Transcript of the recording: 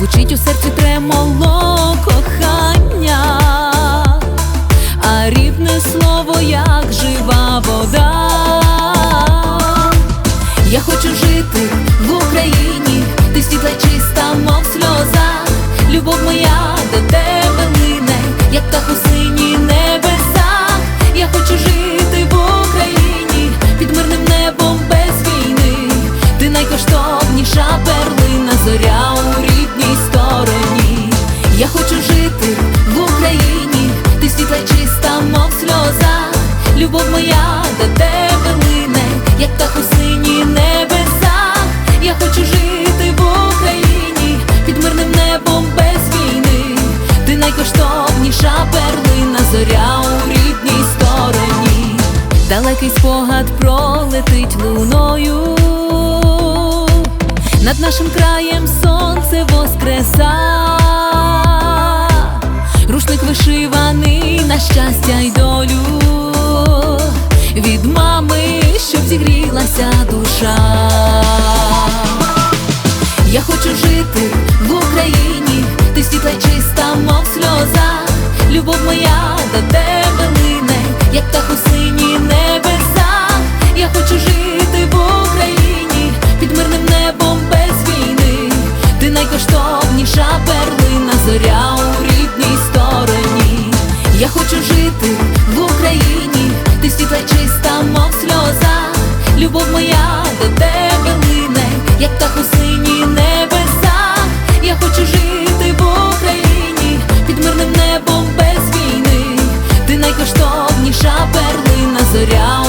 звучить у серці тремоло кохання, а рідне слово, як жива вода. Любов моя до тебе лине, як птах у сині небеса. Я хочу жити в Україні під мирним небом без війни. Ти найкоштовніша перлина, зоря у рідній стороні. Далекий спогад пролетить луною. Над нашим краєм сонце воскреса, рушник вишиваний на щастя й зігрілася душа. Я хочу жити в Україні, ти світла чиста, мов сльоза, любов моя до тебе лине, як та у сині небеса. Я хочу жити в любов моя до тебе лине, як та у сині небеса. Я хочу жити в Україні під мирним небом без війни. Ти найкоштовніша перлина, зоря